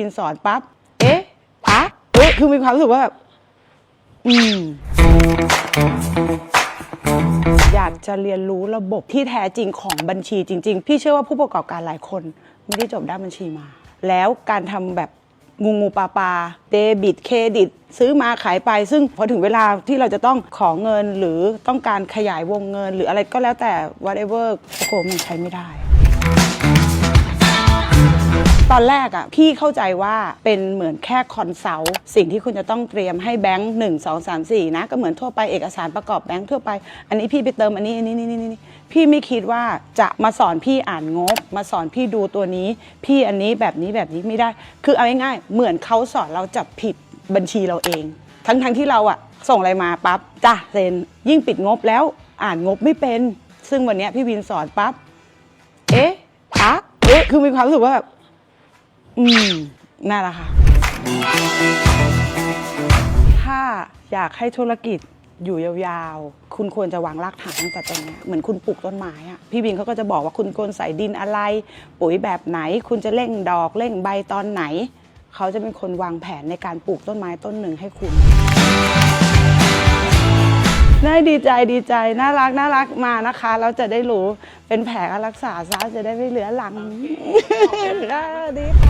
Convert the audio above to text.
วินสอนปั๊บ เอ๊ะอะเอ๊ะคือมีความรู้สึกว่าแบบอืมอยากจะเรียนรู้ระบบที่แท้จริงของบัญชีจริง ๆ พี่เชื่อว่าผู้ประกอบการหลายคน ไม่ได้จบด้านบัญชีมา แล้วการทำแบบงูงูปลาปลาเดบิตเครดิต ซื้อมาขายไป ซึ่งพอถึงเวลาที่เราจะต้องขอเงินหรือต้องการขยายวงเงิน หรืออะไรก็แล้วแต่ whatever โอ้โหมันใช้ไม่ได้ อนแรกอะพี่เข้าใจว่าเป็นเหมือนแค่คอนซัลท์สิ่งที่คุณจะต้องเตรียมให้แบงค์หนึ่งสองสามสี่นะ ก็เหมือนทั่วไปเอกสารประกอบแบงค์ทั่วไป อันนี้พี่ไปเติมอันนี้อันนี้นี่นี่นี่พี่ไม่คิดว่าจะมาสอนพี่อ่านงบ มาสอนพี่ดูตัวนี้ พี่อันนี้แบบนี้แบบนี้ไม่ได้ คือเอาง่ายๆเหมือนเขาสอนเราจับผิดบัญชีเราเอง ทั้งทั้งๆที่เราอะส่งอะไรมาปั๊บจ้ะเซ็นยิ่งปิดงบแล้วอ่านงบไม่เป็น ซึ่งวันเนี้ยพี่วินสอนปั๊บเอ๊ะอะเอ๊ะคือมีความรู้สึกว่าแบบ อืมนั่นแหละค่ะ ถ้าอยากให้ธุรกิจอยู่ยาวๆ คุณควรจะวางรากฐานตั้งแต่ตรงเนี้ยเหมือนคุณปลูกต้นไม้อะพี่บินเขาก็จะบอกว่าคุณควรใส่ดินอะไร ปุ๋ยแบบไหน คุณจะเร่งดอกเร่งใบตอนไหน เขาจะเป็นคนวางแผนในการปลูกต้นไม้ต้นหนึ่งให้คุณได้ดีใจดีใจน่ารักน่ารักมานะคะแล้วจะได้รู้เป็นแผลก็รักษาซะจะได้ไม่เหลือหลังค่ะดีค่ะ